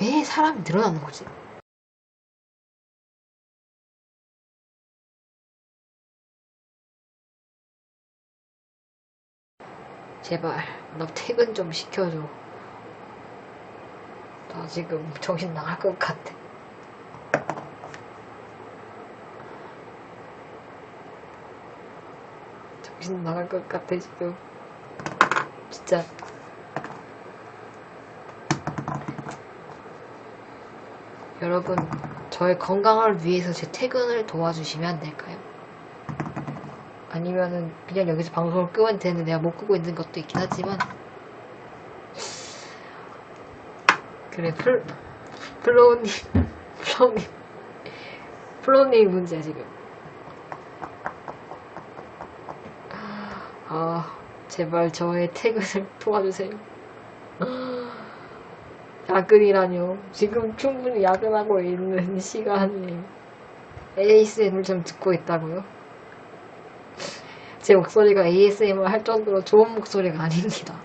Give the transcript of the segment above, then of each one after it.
왜 사람이 늘어나는 거지? 제발 나 퇴근 좀 시켜줘. 나 지금 정신 나갈 것 같아. 정신 나갈 것 같아 지금. 진짜. 여러분, 저의 건강을 위해서 제 퇴근을 도와주시면 안 될까요? 아니면은 그냥 여기서 방송을 끄면 되는데 내가 못 끄고 있는 것도 있긴 하지만. 그래 플 플로우님 플로우님 플로우님 문제야 지금. 아 제발 저의 퇴근을 도와주세요 야근이라뇨 지금 충분히 야근하고 있는 시간에 ASMR 좀 듣고 있다고요? 제 목소리가 ASMR 할 정도로 좋은 목소리가 아닙니다.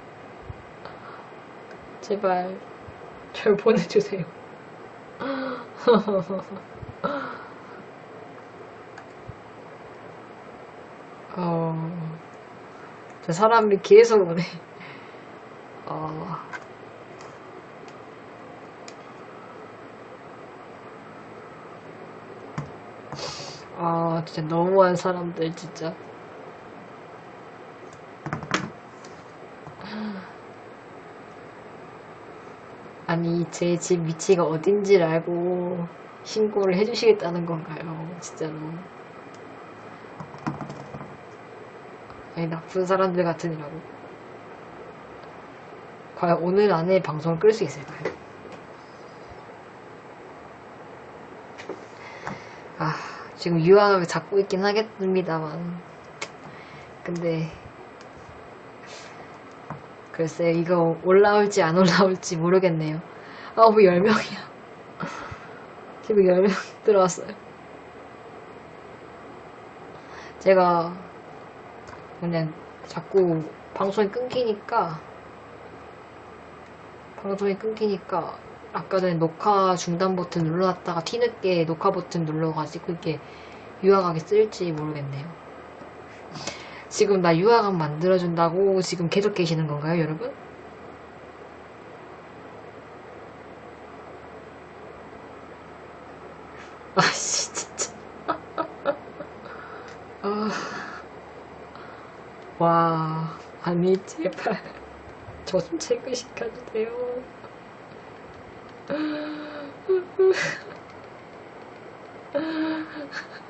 제발, 절 보내주세요. 어, 저 사람이 계속 오네. 아, 진짜 너무한 사람들, 진짜. 아니, 제 집 위치가 어딘지를 알고 신고를 해주시겠다는 건가요? 진짜로. 아니, 나쁜 사람들 같으니라고. 과연 오늘 안에 방송을 끌 수 있을까요? 아, 지금 유학을 잡고 있긴 하겠습니다만. 근데, 글쎄, 이거 올라올지 안 올라올지 모르겠네요. 아, 뭐 10명이야. 지금 10명 들어왔어요. 제가 그냥 자꾸 방송이 끊기니까, 방송이 끊기니까, 아까 전에 녹화 중단 버튼 눌러놨다가 뒤늦게 녹화 버튼 눌러가지고 이게 유화각이 쓸지 모르겠네요. 지금 나 유화각 만들어준다고 지금 계속 계시는 건가요, 여러분? 아씨, 진짜. 아. 와, 아니, 제발. 저 좀 체크시켜주세요. Ha ha ha.